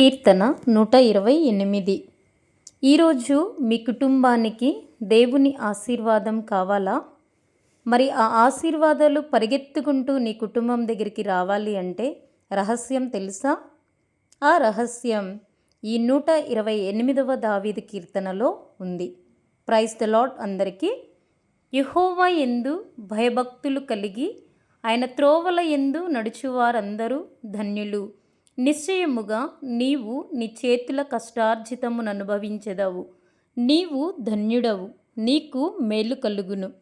కీర్తన నూట ఇరవై ఎనిమిది. ఈరోజు మీ కుటుంబానికి దేవుని ఆశీర్వాదం కావాలా? మరి ఆ ఆశీర్వాదాలు పరిగెత్తుకుంటూ నీ కుటుంబం దగ్గరికి రావాలి అంటే రహస్యం తెలుసా? ఆ రహస్యం ఈ నూట ఇరవై ఎనిమిదవ దావీది కీర్తనలో ఉంది. ప్రైస్ ద లాడ్ అందరికీ. యహోవా ఎందు భయభక్తులు కలిగి ఆయన త్రోవల ఎందు నడుచువారందరూ ధన్యులు. నిశ్చయముగా నీవు నీ చేతుల కష్టార్జితమును అనుభవించెదవు నీవు ధన్యుడవు. నీకు మేలు కలుగును.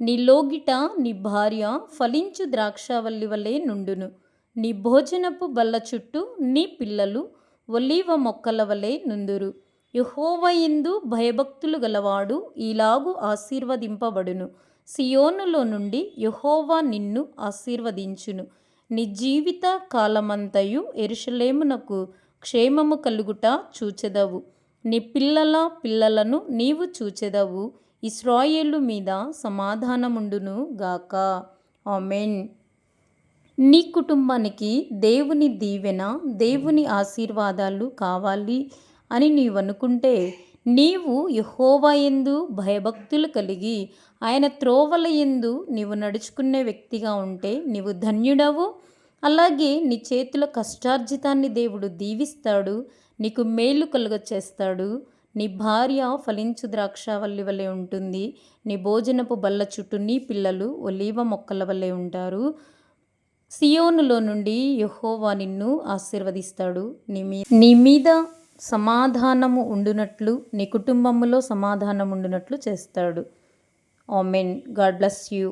నీ లోగిట నీ భార్య ఫలించు ద్రాక్షవల్లి వలె నుండును. నీ భోజనపు బల్ల చుట్టూ నీ పిల్లలు ఒలీవ మొక్కల వలె నుందురు యహోవయందు భయభక్తులు గలవాడు ఈలాగు ఆశీర్వదింపబడును. సియోనులో నుండి యహోవా నిన్ను ఆశీర్వదించును. నీ జీవిత కాలమంతయు ఎరుషలేమునకు క్షేమము కలుగుట చూచెదవు. నీ పిల్లల పిల్లలను నీవు చూచెదవు. ఇస్రాయేలు మీద సమాధానముండును గాక. ఆమెన్. నీ కుటుంబానికి దేవుని దీవెన దేవుని ఆశీర్వాదాలు కావాలి అని నీవనుకుంటే నీవు యహోవా ఎందు భయభక్తులు కలిగి ఆయన త్రోవల ఎందు నీవు నడుచుకునే వ్యక్తిగా ఉంటే నీవు ధన్యుడవు. అలాగే నీ చేతుల కష్టార్జితాన్ని దేవుడు దీవిస్తాడు నీకు మేలు కలుగ చేస్తాడు. నీ భార్య ఫలించు ద్రాక్షవల్లి వలె ఉంటుంది నీ భోజనపు బల్ల చుట్టూ నీ పిల్లలు ఒలీవ మొక్కల వలె ఉంటారు. సియోనులో నుండి యహోవా నిన్ను ఆశీర్వదిస్తాడు. నీ మీ నీ మీద సమాధానము ఉండునట్లు నీ కుటుంబములో సమాధానం ఉండునట్లు చేస్తాడు. Amen God bless you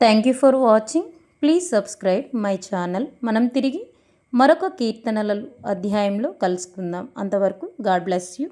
thank you for watching please subscribe my channel మనం తిరిగి మరొక కీర్తనల అధ్యాయంలో కలుసుకుందాం. అంతవరకు గాడ్ బ్లెస్ యూ